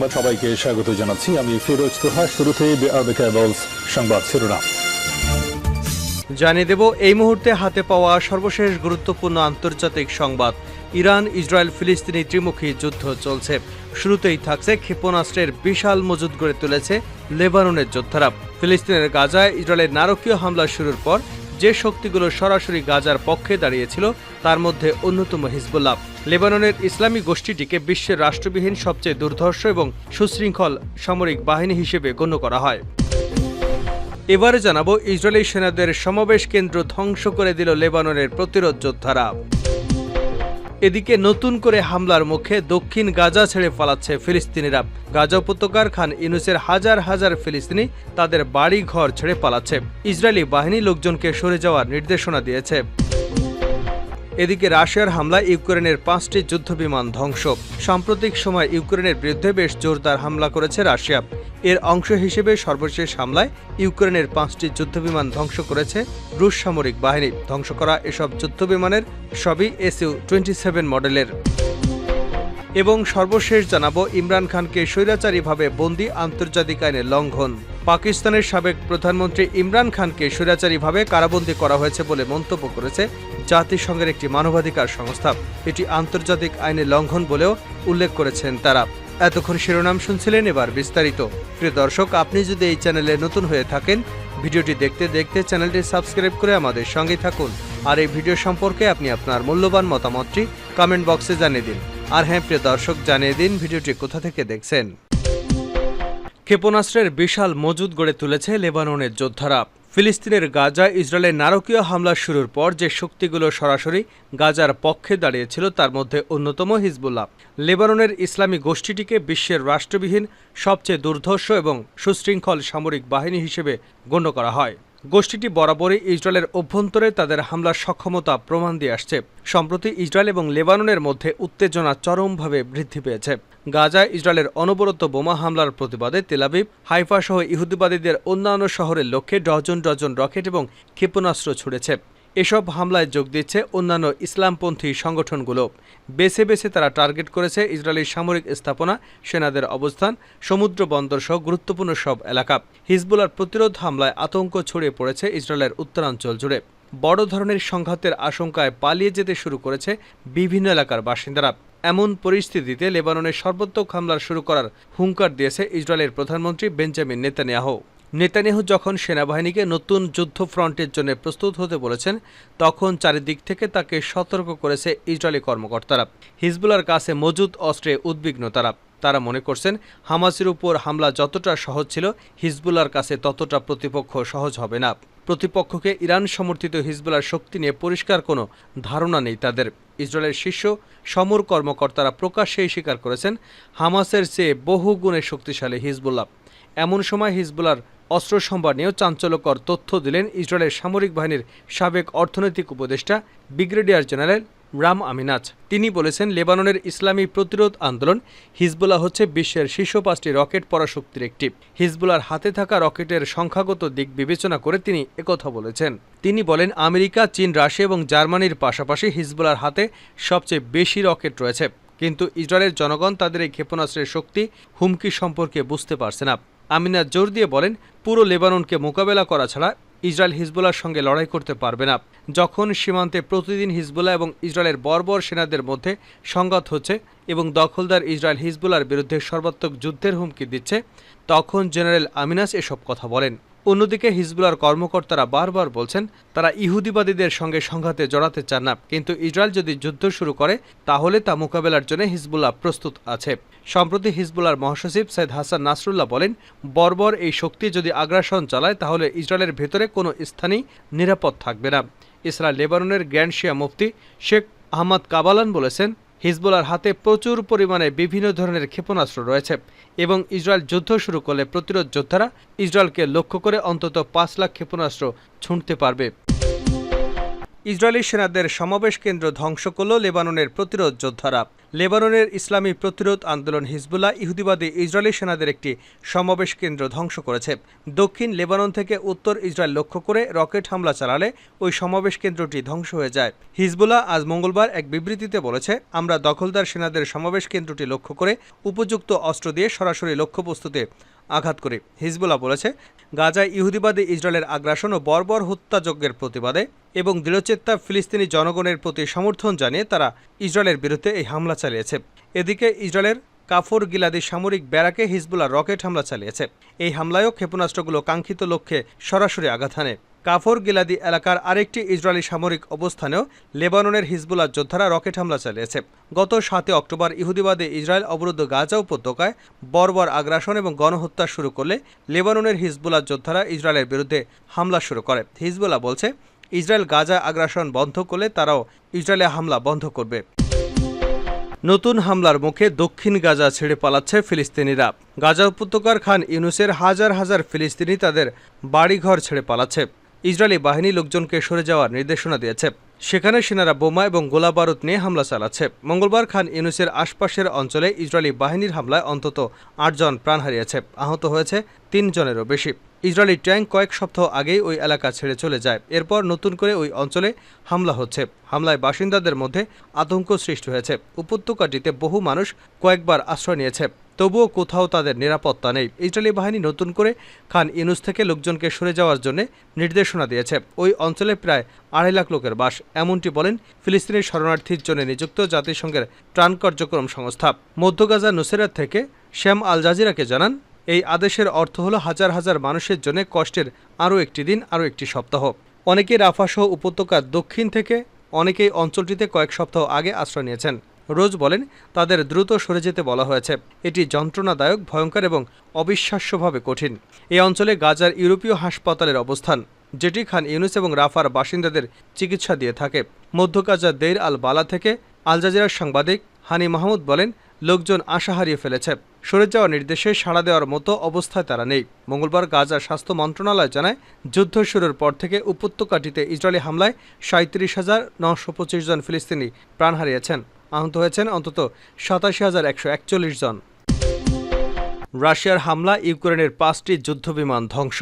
সংবাদ সবাইকে স্বাগত জানাচ্ছি। আমি ফিরোজ তোহা শুরুতেই সংবাদ শিরোনাম। জানিয়ে দেব, এই মুহূর্তে হাতে পাওয়া সর্বশেষ গুরুত্বপূর্ণ আন্তর্জাতিক সংবাদ। ইরান, ইসরায়েল, ফিলিস্তিনি ত্রিমুখী যুদ্ধ চলছে। শুরুতেই থাকছে ক্ষেপণাস্ত্রের বিশাল মজুদ গড়ে তুলেছে লেবাননের যোদ্ধারা। ফিলিস্তিনের গাজায় ইসরায়েলের নারকীয় হামলা শুরুর পর যে শক্তিগুলো সরাসরি গাজার পক্ষে দাঁড়িয়েছিল, তার মধ্যে অন্যতম হিজবুল্লাহ। লেবাননের ইসলামী গোষ্ঠীটিকে বিশ্বের রাষ্ট্রবিহীন সবচেয়ে দুর্ধর্ষ এবং সুশৃঙ্খল সামরিক বাহিনী হিসেবে গণ্য করা হয়। এবারে জানাব ইসরায়েলি সেনাদের সমাবেশ কেন্দ্র ধ্বংস করে দিল লেবাননের প্রতিরোধ যোদ্ধারা। এদিকে নতুন করে হামলার মুখে দক্ষিণ গাজা ছেড়ে পালাচ্ছে ফিলিস্তিনিরা। গাজা উপত্যকার খান ইউনুসের হাজার হাজার ফিলিস্তিনি তাদের বাড়ি ঘর ছেড়ে পালাচ্ছে। ইসরায়েলি বাহিনী লোকজনকে সরে যাওয়ার নির্দেশনা দিয়েছে। এদিকে রাশিয়ার হামলায় ইউক্রেনের পাঁচটি যুদ্ধবিমান ধ্বংস। সাম্প্রতিক সময় ইউক্রেনের বিরুদ্ধে বেশ জোরদার হামলা করেছে রাশিয়া। এর অংশ হিসেবে সর্বশেষ হামলায় ইউক্রেনের পাঁচটি যুদ্ধবিমান ধ্বংস করেছে রুশ সামরিক বাহিনী। ধ্বংস করা এসব যুদ্ধবিমানের সবই এসইউ টোয়েন্টি সেভেন মডেলের। এবং সর্বশেষ জানাব ইমরান খানকে স্বৈরাচারীভাবে বন্দি আন্তর্জাতিক আইনের লঙ্ঘন। পাকিস্তানের সাবেক প্রধানমন্ত্রী ইমরান খানকে স্বৈরাচারীভাবে কারাবন্দী করা হয়েছে বলে মন্তব্য করেছে জাতিসংঘের একটি মানবাধিকার সংস্থা। এটি আন্তর্জাতিক আইনের লঙ্ঘন বলেও উল্লেখ করেছেন তারা। এতক্ষণ শিরোনাম শুনছিলেন এবার বিস্তারিত। প্রিয় দর্শক, আপনি যদি এই চ্যানেলে নতুন হয়ে থাকেন, ভিডিওটি দেখতে দেখতে চ্যানেলটি সাবস্ক্রাইব করে আমাদের সঙ্গে থাকুন। আর এই ভিডিও সম্পর্কে আপনি আপনার মূল্যবান মতামতটি কমেন্ট বক্সে জানিয়ে দিন। আর হ্যাঁ প্রিয় দর্শক, জানিয়ে দিন ভিডিওটি কোথা থেকে দেখছেন। ক্ষেপণাস্ত্রের বিশাল মজুদ গড়ে তুলেছে লেবাননের যোদ্ধারা। ফিলিস্তিনের গাজা ইসরায়েলের নারকীয় হামলা শুরুর পর যে শক্তিগুলো সরাসরি গাজার পক্ষে দাঁড়িয়েছিল, তার মধ্যে অন্যতম হিজবুল্লাহ। লেবাননের ইসলামী গোষ্ঠীটিকে বিশ্বের রাষ্ট্রবিহীন সবচেয়ে দুর্ধর্ষ এবং সুশৃঙ্খল সামরিক বাহিনী হিসেবে গণ্য করা হয়। গোষ্ঠীটি বরাবরই ইসরায়েলের অভ্যন্তরে তাদের হামলার সক্ষমতা প্রমাণ দিয়ে আসছে। সম্প্রতি ইসরায়েল এবং লেবাননের মধ্যে উত্তেজনা চরমভাবে বৃদ্ধি পেয়েছে। গাজা ইসরায়েলের অনবরত বোমা হামলার প্রতিবাদে তেলাবিব হাইফা সহ ইহুদিবাদীদের অন্যান্য শহরের লক্ষ্যে ডজন ডজন রকেট এবং ক্ষেপণাস্ত্র ছুড়েছে। এসব হামলায় যোগ দিচ্ছে অন্যান্য ইসলামপন্থী সংগঠনগুলো। বেছে বেছে তারা টার্গেট করেছে ইসরায়েলের সামরিক স্থাপনা, সেনাদের অবস্থান, সমুদ্র বন্দর সহ গুরুত্বপূর্ণ সব এলাকা। হিজবুলার প্রতিরোধ হামলায় আতঙ্ক ছড়িয়ে পড়েছে ইসরায়েলের উত্তরাঞ্চল জুড়ে। বড় ধরনের সংঘাতের আশঙ্কায় পালিয়ে যেতে শুরু করেছে বিভিন্ন এলাকার বাসিন্দারা। এমন পরিস্থিতিতে লেবাননের সর্বোত্তক হামলা শুরু করার হুঙ্কার দিয়েছে ইসরায়েলের প্রধানমন্ত্রী বেঞ্জামিন নেতানিয়াহু। নেতানিয়াহু যখন সেনাবাহিনীকে নতুন যুদ্ধ ফ্রন্টের জন্য প্রস্তুত হতে বলেছেন, তখন চারিদিক থেকে তাকে সতর্ক করেছে ইসরায়েলি কর্মকর্তারা। হিজবুলার কাছে মজুদ অস্ত্রে উদ্বিগ্ন তারা। তারা মনে করছেন, হামাসের উপর হামলা যতটা সহজ ছিল, হিজবুলার কাছে ততটা প্রতিপক্ষ সহজ হবে না। প্রতিপক্ষকে ইরান সমর্থিত হিজবুলার শক্তি নিয়ে পরিষ্কার কোনো ধারণা নেই তাদের। ইসরায়েলের শীর্ষ সমর কর্মকর্তারা প্রকাশ্যেই স্বীকার করেছেন, হামাসের চেয়ে বহু গুণে শক্তিশালী হিজবুল্লাহ। এমন সময় হিজবুলার অস্ত্র সম্ভার নিয়েও চাঞ্চল্যকর তথ্য দিলেন ইসরায়েলের সামরিক বাহিনীর সাবেক অর্থনৈতিক উপদেষ্টা ব্রিগেডিয়ার জেনারেল রাম আমিনাজ। তিনি বলেছেন, লেবাননের ইসলামী প্রতিরোধ আন্দোলন হিজবুল্লাহ হচ্ছে বিশ্বের শীর্ষ পাঁচটি রকেট পরাশক্তির একটি। হিজবুলার হাতে থাকা রকেটের সংখ্যাগত দিক বিবেচনা করে তিনি একথা বলেছেন। তিনি বলেন, আমেরিকা, চীন, রাশিয়া এবং জার্মানির পাশাপাশি হিজবুলার হাতে সবচেয়ে বেশি রকেট রয়েছে। কিন্তু ইসরায়েলের জনগণ তাদের এই ক্ষেপণাস্ত্রের শক্তি, হুমকি সম্পর্কে বুঝতে পারছে না। আমিনা জোর দিয়ে বলেন, পুরো লেবাননকে মোকাবেলা করা ছাড়া ইসরায়েল হিজবুল্লার সঙ্গে লড়াই করতে পারবে না। যখন সীমান্তে প্রতিদিন হিজবুল্লাহ এবং ইসরায়েলের বর্বর সেনাদের মধ্যে সংঘাত হচ্ছে এবং দখলদার ইসরায়েল হিজবুল্লার বিরুদ্ধে সর্বাত্মক যুদ্ধের হুমকি দিচ্ছে, তখন জেনারেল আমিনাস এসব কথা বলেন। অন্যদিকে হিজবুলার কর্মকর্তারা বারবার বলছেন, তারা ইহুদিবাদীদের সঙ্গে সংঘাতে জড়াতে চান না, কিন্তু ইসরায়েল যদি যুদ্ধ শুরু করে, তাহলে তা মোকাবেলার জন্য হিজবুল্লাহ প্রস্তুত আছে। সম্প্রতি হিজবুলার মহাসচিব সৈয়দ হাসান নাসরুল্লাহ বলেন, বর্বর এই শক্তি যদি আগ্রাসন চালায়, তাহলে ইসরায়েলের ভেতরে কোনো স্থানই নিরাপদ থাকবে না। ইসরায়েল লেবাননের গ্র্যান্ড শিয়া মুফতি শেখ আহমদ কাবালান বলেছেন হিজবুলার হাতে প্রচুর পরিমাণে বিভিন্ন ধরনের ক্ষেপণাস্ত্র রয়েছে এবং ইসরায়েল যুদ্ধ শুরু করলে প্রতিরোধ যোদ্ধারা ইসরায়েলকে লক্ষ্য করে অন্তত পাঁচ লাখ ক্ষেপণাস্ত্র ছুঁড়তে পারবে। ইসরায়েলি সেনাদের সমাবেশ কেন্দ্র ধ্বংস করল লেবাননের প্রতিরোধ যোদ্ধারা। লেবাননের ইসলামী প্রতিরোধ আন্দোলন হিজবুল্লাহ ইহুদিবাদী ইসরায়েলি সেনাদের একটি সমাবেশ কেন্দ্র ধ্বংস করেছে। দক্ষিণ লেবানন থেকে উত্তর ইসরায়েল লক্ষ্য করে রকেট হামলা চালালে ওই সমাবেশ কেন্দ্রটি ধ্বংস হয়ে যায়। হিজবুল্লাহ আজ মঙ্গলবার এক বিবৃতিতে বলেছে, আমরা দখলদার সেনাদের সমাবেশ কেন্দ্রটি লক্ষ্য করে উপযুক্ত অস্ত্র দিয়ে সরাসরি লক্ষ্যবস্তুতে আঘাত করে। হিজবুল্লাহ বলেছে, গাজায় ইহুদিবাদী ইসরায়েলের আগ্রাসন ও বর্বর হত্যাযজ্ঞের প্রতিবাদে এবং দৃঢ়চেত্তা ফিলিস্তিনি জনগণের প্রতি সমর্থন জানিয়ে তারা ইসরায়েলের বিরুদ্ধে এই হামলা চালিয়েছে। এদিকে ইসরায়েলের কাফর গিলাদি সামরিক ব্যারাকে হিজবুল্লাহ রকেট হামলা চালিয়েছে। এই হামলায়ও ক্ষেপণাস্ত্রগুলো কাঙ্ক্ষিত লক্ষ্যে সরাসরি আঘাত হানে। কাফর গিলাদি এলাকার আরেকটি ইসরায়েলি সামরিক অবস্থানেও লেবাননের হিজবুল্লাহ যোদ্ধারা রকেট হামলা চালিয়েছে। গত সাতই অক্টোবর ইহুদিবাদে ইসরায়েল অবরুদ্ধ গাজা উপত্যকায় বর্বর আগ্রাসন এবং গণহত্যা শুরু করলে লেবাননের হিজবুল্লাহ যোদ্ধারা ইসরায়েলের বিরুদ্ধে হামলা শুরু করে। হিজবুল্লাহ বলছে, ইসরায়েল গাজা আগ্রাসন বন্ধ করলে তারাও ইসরায়েলে হামলা বন্ধ করবে। নতুন হামলার মুখে দক্ষিণ গাজা ছেড়ে পালাচ্ছে ফিলিস্তিনিরা। গাজা উপত্যকার খান ইউনুসের হাজার হাজার ফিলিস্তিনি তাদের বাড়িঘর ছেড়ে পালাচ্ছে। ইসরায়েলি বাহিনী লোকজনকে সরে যাওয়ার নির্দেশনা দিয়েছে। সেখানে সেনারা বোমা এবং গোলাবারুদ নিয়ে হামলা চালাচ্ছে। মঙ্গলবার খান ইউনুসের আশপাশের অঞ্চলে ইসরায়েলি বাহিনীর হামলায় অন্তত আটজন প্রাণ হারিয়েছে। আহত হয়েছে তিনজনেরও বেশি। ইসরায়েলি ট্যাঙ্ক কয়েক সপ্তাহ আগেই ওই এলাকা ছেড়ে চলে যায়। এরপর নতুন করে ওই অঞ্চলে হামলা হচ্ছে। হামলায় বাসিন্দাদের মধ্যে আতঙ্ক সৃষ্টি হয়েছে। উপত্যকাটিতে বহু মানুষ কয়েকবার আশ্রয় নিয়েছে। তবুও কোথাও তাদের নিরাপত্তা নেই। ইসরায়েলি বাহিনী নতুন করে খান ইনুস থেকে লোকজনকে সরে যাওয়ার জন্য নির্দেশনা দিয়েছে। ওই অঞ্চলে প্রায় আড়াই লাখ লোকের বাস। এমনটি বলেন ফিলিস্তিনি শরণার্থীর জন্য নিযুক্ত জাতিসংঘের ত্রাণ কার্যক্রম সংস্থা। মধ্য গাজা নুসেরাত থেকে শ্যাম আল জাজিরাকে জানান, এই আদেশের অর্থ হলো হাজার হাজার মানুষের জন্য কষ্টের আরও একটি দিন, আরও একটি সপ্তাহ। অনেকেই রাফাসহ উপত্যকার দক্ষিণ থেকে অনেকেই অঞ্চলটিতে কয়েক সপ্তাহ আগে আশ্রয় নিয়েছেন। রোজ বলেন, তাদের দ্রুত সরে যেতে বলা হয়েছে। এটি যন্ত্রণাদায়ক, ভয়ঙ্কর এবং অবিশ্বাস্যভাবে কঠিন। এই অঞ্চলে গাজার ইউরোপীয় হাসপাতালের অবস্থান, যেটি খান ইউনুস এবং রাফার বাসিন্দাদের চিকিৎসা দিয়ে থাকে। মধ্য গাজার দেইর আল বালা থেকে আল জাজিরার সাংবাদিক হানি মাহমুদ বলেন, লোকজন আশা হারিয়ে ফেলেছে। সরে যাওয়ার নির্দেশে সাড়া দেওয়ার মতো অবস্থায় তারা নেই। মঙ্গলবার গাজার স্বাস্থ্য মন্ত্রণালয় জানায়, যুদ্ধ শুরুর পর থেকে উপত্যকাটিতে ইসরায়েলি হামলায় সাঁত্রিশ হাজার নশো পঁচিশ জন ফিলিস্তিনি প্রাণ হারিয়েছেন। আহত হয়েছেন অন্তত সাতাশি হাজার একশো একচল্লিশ জন। রাশিয়ার হামলা ইউক্রেনের পাঁচটি যুদ্ধবিমান ধ্বংস।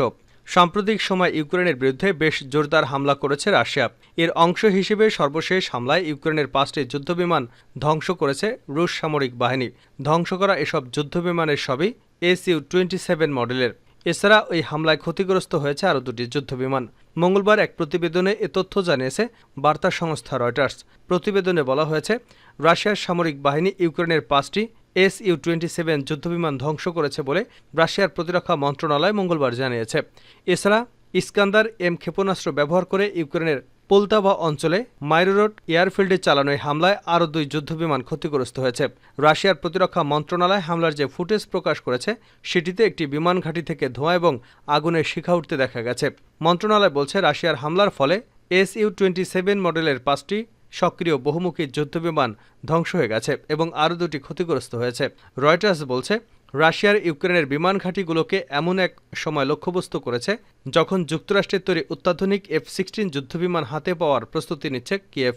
সাম্প্রতিক সময় ইউক্রেনের বিরুদ্ধে বেশ জোরদার হামলা করেছে রাশিয়া। এর অংশ হিসেবে সর্বশেষ হামলায় ইউক্রেনের পাঁচটি যুদ্ধবিমান ধ্বংস করেছে রুশ সামরিক বাহিনী। ধ্বংস করা এসব যুদ্ধবিমানের সবই এস ইউ টোয়েন্টি সেভেন মডেলের। এছাড়া ওই হামলায় ক্ষতিগ্রস্ত হয়েছে আরও দুটি যুদ্ধবিমান। মঙ্গলবার এক প্রতিবেদনে এ তথ্য জানিয়েছে বার্তা সংস্থা রয়টার্স। প্রতিবেদনে বলা হয়েছে, রাশিয়ার সামরিক বাহিনী ইউক্রেনের পাঁচটি এস ইউ টোয়েন্টি সেভেন যুদ্ধবিমান ধ্বংস করেছে বলে রাশিয়ার প্রতিরক্ষা মন্ত্রণালয় মঙ্গলবার জানিয়েছে। এছাড়া ইস্কান্দার এম ক্ষেপণাস্ত্র ব্যবহার করে ইউক্রেনের পোলতাভা অঞ্চলে মাইরোরোড এয়ারফিল্ডে চালানো এই হামলায় আরও দুই যুদ্ধবিমান ক্ষতিগ্রস্ত হয়েছে। রাশিয়ার প্রতিরক্ষা মন্ত্রণালয় হামলার যে ফুটেজ প্রকাশ করেছে, সেটিতে একটি বিমান ঘাঁটি থেকে ধোঁয়া এবং আগুনের শিখা উঠতে দেখা গেছে। মন্ত্রণালয় বলছে, রাশিয়ার হামলার ফলে এস ইউ টোয়েন্টি সেভেন মডেলের পাঁচটি সক্রিয় বহুমুখী যুদ্ধবিমান ধ্বংস হয়ে গেছে এবং আরও দুটি ক্ষতিগ্রস্ত হয়েছে। রয়টার্স বলছে রাশিয়ার ইউক্রেনের বিমান ঘাঁটিগুলোকে এমন এক সময় লক্ষ্যবস্তু করেছে যখন যুক্তরাষ্ট্রের তৈরি অত্যাধুনিক এফ সিক্সটিন যুদ্ধবিমান হাতে পাওয়ার প্রস্তুতি নিচ্ছে কিয়েভ।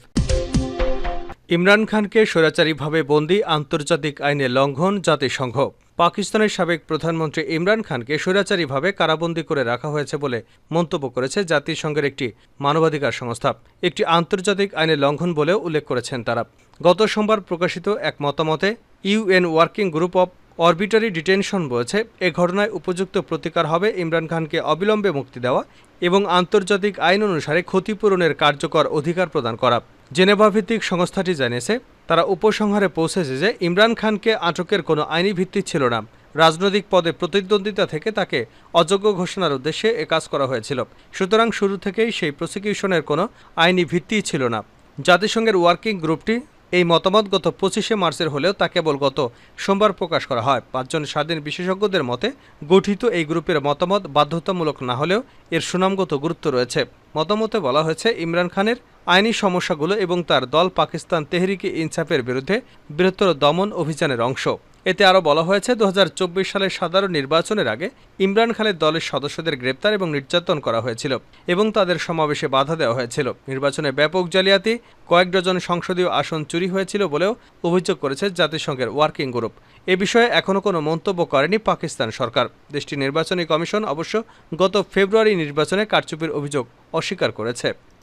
ইমরান খানকে স্বৈরাচারীভাবে বন্দী আন্তর্জাতিক আইনে লঙ্ঘন জাতিসংঘ। পাকিস্তানের সাবেক প্রধানমন্ত্রী ইমরান খানকে স্বৈরাচারীভাবে কারাবন্দী করে রাখা হয়েছে বলে মন্তব্য করেছে জাতিসংঘের একটি মানবাধিকার সংস্থা। একটি আন্তর্জাতিক আইনে লঙ্ঘন বলেও উল্লেখ করেছেন তারা। গত সোমবার প্রকাশিত এক মতামতে, UN working group of arbitrary detention বলেছে, এ ঘটনায় উপযুক্ত প্রতিকার হবে ইমরান খানকে অবিলম্বে মুক্তি দেওয়া এবং আন্তর্জাতিক আইন অনুসারে ক্ষতিপূরণের কার্যকর অধিকার প্রদান করা। জেনেভাভিত্তিক সংস্থাটি জানিয়েছে, তারা উপসংহারে পৌঁছেছে যে ইমরান খানকে আটকের কোনো আইনি ভিত্তি ছিল না। রাজনৈতিক পদে প্রতিদ্বন্দ্বিতা থেকে তাকে অযোগ্য ঘোষণার উদ্দেশ্যে এ কাজ করা হয়েছিল। সুতরাং শুরু থেকেই সেই প্রসিকিউশনের কোনো আইনি ভিত্তিই ছিল না। জাতিসংঘের ওয়ার্কিং গ্রুপটি এই মতামত গত পঁচিশে মার্চের হলেও তা কেবল গত সোমবার প্রকাশ করা হয়। পাঁচজন স্বাধীন বিশেষজ্ঞদের মতে, গঠিত এই গ্রুপের মতামত বাধ্যতামূলক না হলেও এর সুনামগত গুরুত্ব রয়েছে। মতামতে বলা হয়েছে, ইমরান খানের আইনি সমস্যাগুলো এবং তার দল পাকিস্তান তেহরিকে ইনসাফের বিরুদ্ধে বৃহত্তর দমন অভিযানের অংশ। এতে আরও বলা হয়েছে দু হাজার চব্বিশ সালের সাধারণ নির্বাচনের আগে ইমরান খানের দলের সদস্যদের গ্রেপ্তার এবং নির্যাতন করা হয়েছিল এবং তাদের সমাবেশে বাধা দেওয়া হয়েছিল। নির্বাচনে ব্যাপক জালিয়াতি, কয়েক ডজন সংসদীয় আসন চুরি হয়েছিল বলেও অভিযোগ করেছে জাতিসংঘের ওয়ার্কিং গ্রুপ। এ বিষয়ে এখনও কোনো মন্তব্য করেনি পাকিস্তান সরকার। দেশটির নির্বাচনী কমিশন অবশ্য গত ফেব্রুয়ারি নির্বাচনে কারচুপির অভিযোগ অস্বীকার করেছে।